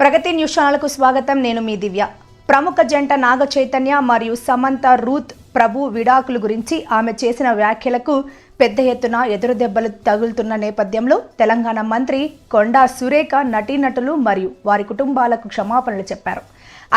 ప్రగతి news ఛానల్కు స్వాగతం. నేను మీ దివ్య. ప్రముఖ జంట నాగ చైతన్య మరియు సమంత రూత్ ప్రభు విడాకుల గురించి ఆమె చేసిన వ్యాఖ్యలకు పెద్ద ఎత్తున ఎదురుదెబ్బలు తగులుతున్న నేపథ్యంలో తెలంగాణ మంత్రి కొండా సురేఖ నటీనటులు మరియు వారి కుటుంబాలకు క్షమాపణలు చెప్పారు.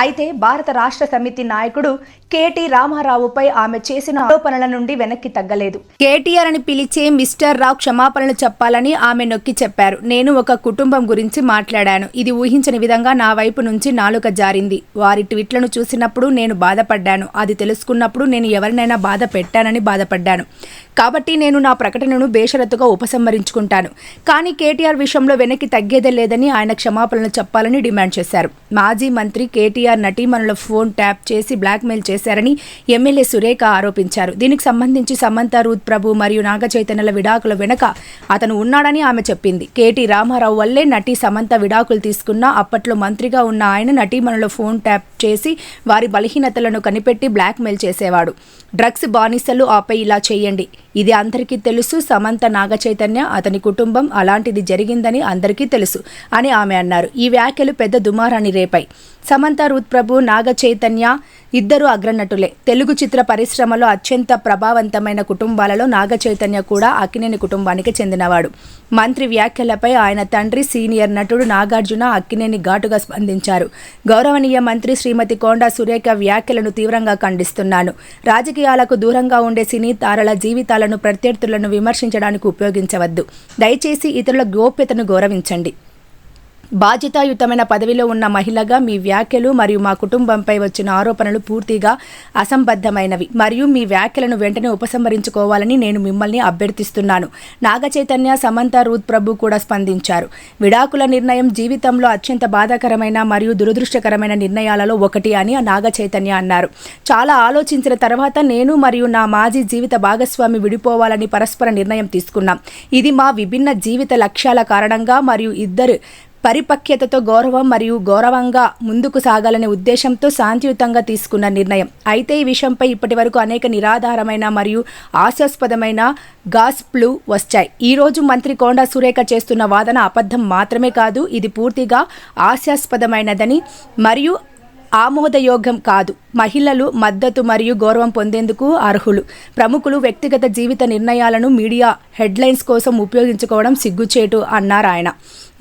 అయితే భారత రాష్ట్ర సమితి నాయకుడు కేటీ రామారావుపై ఆమె చేసిన ఆరోపణల నుండి వెనక్కి తగ్గలేదు. కేటీఆర్ అని పిలిచే మిస్టర్ రావు క్షమాపణలు చెప్పాలని ఆమె నొక్కి చెప్పారు. నేను ఒక కుటుంబం గురించి మాట్లాడాను. ఇది ఊహించని విధంగా నా వైపు నుంచి నాలుక జారింది. వారి ట్వీట్లను చూసినప్పుడు నేను బాధపడ్డాను. అది తెలుసుకున్నప్పుడు నేను ఎవరినైనా బాధ పెట్టానని బాధపడ్డాను. కాబట్టి నేను నా ప్రకటనను బేషరతుగా ఉపసంహరించుకుంటాను. కానీ కేటీఆర్ విషయంలో వెనక్కి తగ్గేదే లేదని ఆయన క్షమాపణలు చెప్పాలని డిమాండ్ చేశారు. మాజీ మంత్రి కేటీఆర్ నటీమణుల ఫోన్ ట్యాప్ చేసి బ్లాక్మెయిల్ చేసి చేశారని ఎమ్మెల్యే సురేఖ ఆరోపించారు. దీనికి సంబంధించి సమంత రూత్ ప్రభు మరియు నాగ చైతన్యల విడాకుల వెనక అతను ఉన్నాడని ఆమె చెప్పింది. కేటీ రామారావు వల్లే నటి సమంత విడాకులు తీసుకున్నా అప్పట్లో మంత్రిగా ఉన్న ఆయన నటీమణుల ఫోన్ ట్యాప్ చేసి వారి బలహీనతలను కనిపెట్టి బ్లాక్మెయిల్ చేసేవాడు. డ్రగ్స్ బానిసలు ఆపై ఇలా చేయండి. ఇది అందరికీ తెలుసు. సమంత నాగ చైతన్య అతని కుటుంబం అలాంటిది జరిగిందని అందరికీ తెలుసు అని ఆమె అన్నారు. ఈ వ్యాఖ్యలు పెద్ద దుమారాన్ని రేపాయి. సమంత రుత్ప్రభు ప్రభు నాగ చైతన్య ఇద్దరు అగ్రనటులే. తెలుగు చిత్ర పరిశ్రమలో అత్యంత ప్రభావవంతమైన కుటుంబాలలో నాగ చైతన్య కూడా అక్కినేని కుటుంబానికి చెందినవాడు. మంత్రి వ్యాఖ్యలపై ఆయన తండ్రి సీనియర్ నటుడు నాగార్జున అక్కినేని ఘాటుగా స్పందించారు. గౌరవనీయ మంత్రి శ్రీమతి కోండా సురేఖ వ్యాఖ్యలను తీవ్రంగా ఖండిస్తున్నాను. రాజకీయాలకు దూరంగా ఉండే సినీ తారల జీవితాల ప్రత్యర్థులను విమర్శించడానికి ఉపయోగించవద్దు. దయచేసి ఇతరుల గోప్యతను గౌరవించండి. బాధ్యతాయుతమైన పదవిలో ఉన్న మహిళగా మీ వ్యాఖ్యలు మరియు మా కుటుంబంపై వచ్చిన ఆరోపణలు పూర్తిగా అసంబద్ధమైనవి. మరియు మీ వ్యాఖ్యలను వెంటనే ఉపసంహరించుకోవాలని నేను మిమ్మల్ని అభ్యర్థిస్తున్నాను. నాగచైతన్య సమంత రూత్ ప్రభు కూడా స్పందించారు. విడాకుల నిర్ణయం జీవితంలో అత్యంత బాధాకరమైన మరియు దురదృష్టకరమైన నిర్ణయాలలో ఒకటి అని నాగచైతన్య అన్నారు. చాలా ఆలోచించిన తర్వాత నేను మరియు నా మాజీ జీవిత భాగస్వామి విడిపోవాలని పరస్పర నిర్ణయం తీసుకున్నాం. ఇది మా విభిన్న జీవిత లక్ష్యాల కారణంగా మరియు ఇద్దరు పరిపక్వతతో గౌరవం మరియు గౌరవంగా ముందుకు సాగాలనే ఉద్దేశంతో శాంతియుతంగా తీసుకున్న నిర్ణయం. అయితే ఈ విషయంపై ఇప్పటివరకు అనేక నిరాధారమైన మరియు ఆశాస్పదమైన గాస్ప్లు వచ్చాయి. ఈ రోజు మంత్రి కొండా సురేఖ చేస్తున్న వాదన అబద్ధం మాత్రమే కాదు ఇది పూర్తిగా ఆశాస్పదమైనదని మరియు ఆమోదయోగ్యం కాదు. మహిళలు మద్దతు మరియు గౌరవం పొందేందుకు అర్హులు. ప్రముఖులు వ్యక్తిగత జీవిత నిర్ణయాలను మీడియా హెడ్లైన్స్ కోసం ఉపయోగించుకోవడం సిగ్గుచేటు అన్నారు ఆయన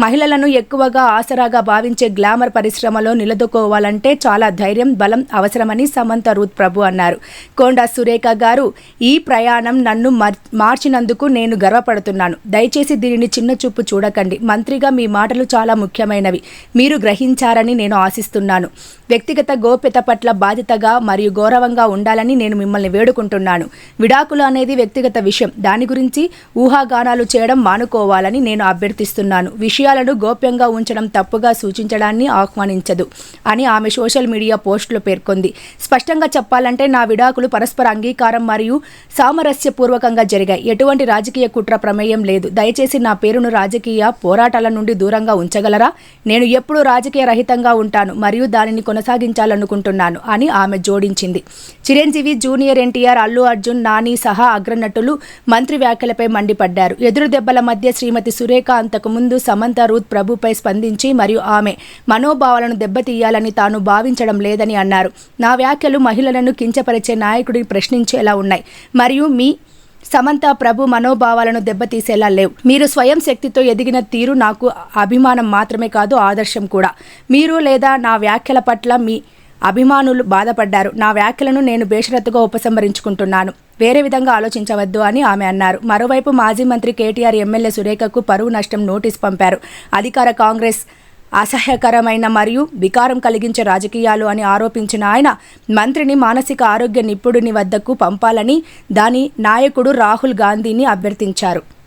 మహిళలను ఎక్కువగా ఆసరాగా భావించే గ్లామర్ పరిశ్రమలో నిలదొక్కోవాలంటే చాలా ధైర్యం బలం అవసరమని సమంత రూత్ ప్రభు అన్నారు. కొండా సురేఖ గారు ఈ ప్రయాణం నన్ను మార్చినందుకు నేను గర్వపడుతున్నాను. దయచేసి దీనిని చిన్న చూపు చూడకండి. మంత్రిగా మీ మాటలు చాలా ముఖ్యమైనవి. మీరు గ్రహించారని నేను ఆశిస్తున్నాను. వ్యక్తిగత గోప్యత పట్ల బాధ్యతగా మరియు గౌరవంగా ఉండాలని నేను మిమ్మల్ని వేడుకుంటున్నాను. విడాకులు అనేది వ్యక్తిగత విషయం. దాని గురించి ఊహాగానాలు చేయడం మానుకోవాలని నేను అభ్యర్థిస్తున్నాను. విషయం విషయాలను గోప్యంగా ఉంచడం తప్పుగా సూచించడాన్ని ఆహ్వానించదు అని ఆమె సోషల్ మీడియా పోస్టులో పేర్కొంది. స్పష్టంగా చెప్పాలంటే నా విడాకులు పరస్పర అంగీకారం మరియు సామరస్యపూర్వకంగా జరిగాయి. ఎటువంటి రాజకీయ కుట్ర ప్రమేయం లేదు. దయచేసి నా పేరును రాజకీయ పోరాటాల నుండి దూరంగా ఉంచగలరా? నేను ఎప్పుడూ రాజకీయ రహితంగా ఉంటాను మరియు దానిని కొనసాగించాలనుకుంటున్నాను అని ఆమె జోడించింది. చిరంజీవి జూనియర్ ఎన్టీఆర్ అల్లు అర్జున్ నాని సహా అగ్రనటులు మంత్రి వ్యాఖ్యలపై మండిపడ్డారు. ఎదురు దెబ్బల మధ్య శ్రీమతి సురేఖ అంతకుముందు సమంత రూత్ ప్రభుపై స్పందించి మరియు ఆమె మనోభావాలను దెబ్బతీయాలని తాను భావించడం లేదని అన్నారు. నా వ్యాఖ్యలు మహిళలను కించపరిచే నాయకుడిని ప్రశ్నించేలా ఉన్నాయి. మరియు మీ సమంత ప్రభు మనోభావాలను దెబ్బతీసేలా లేవు. మీరు స్వయం శక్తితో ఎదిగిన తీరు నాకు అభిమానం మాత్రమే కాదు ఆదర్శం కూడా. మీరు లేదా నా వ్యాఖ్యల పట్ల మీ అభిమానులు బాధపడ్డారు. నా వ్యాఖ్యలను నేను బేషరత్తుగా ఉపసంహరించుకుంటున్నాను. వేరే విధంగా ఆలోచించవద్దు అని ఆమె అన్నారు. మరోవైపు మాజీ మంత్రి కేటీఆర్ ఎమ్మెల్యే సురేఖకు పరువు నష్టం నోటీస్ పంపారు. అధికార కాంగ్రెస్ అసహ్యకరమైన మరియు వికారం కలిగించే రాజకీయాలు అని ఆరోపించిన ఆయన మంత్రిని మానసిక ఆరోగ్య నిపుణుని వద్దకు పంపాలని దాని నాయకుడు రాహుల్ గాంధీని అభ్యర్థించారు.